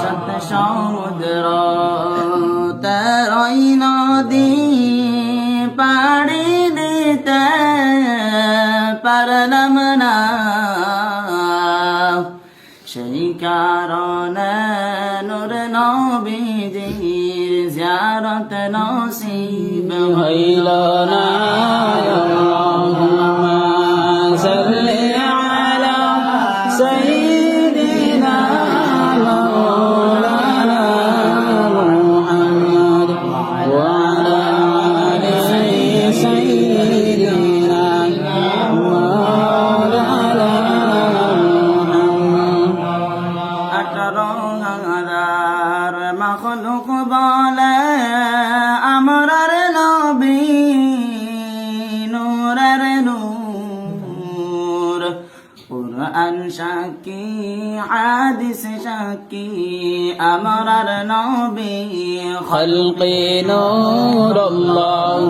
সাত সমুদ্র তেরই নদী পাড়ি দিতে পারলাম না সেই কারণে নূর নবীজির জিয়ারত নসিব হইল না আল্লাহুম্মা সাল্লি আলা সাইয়্যিদ হাজার মখলুক বলে আমরার নবী নূরের নূর। কুরআন সাক্ষী, হাদিস সাক্ষী আমরার নবী খলকি নূর আল্লাহ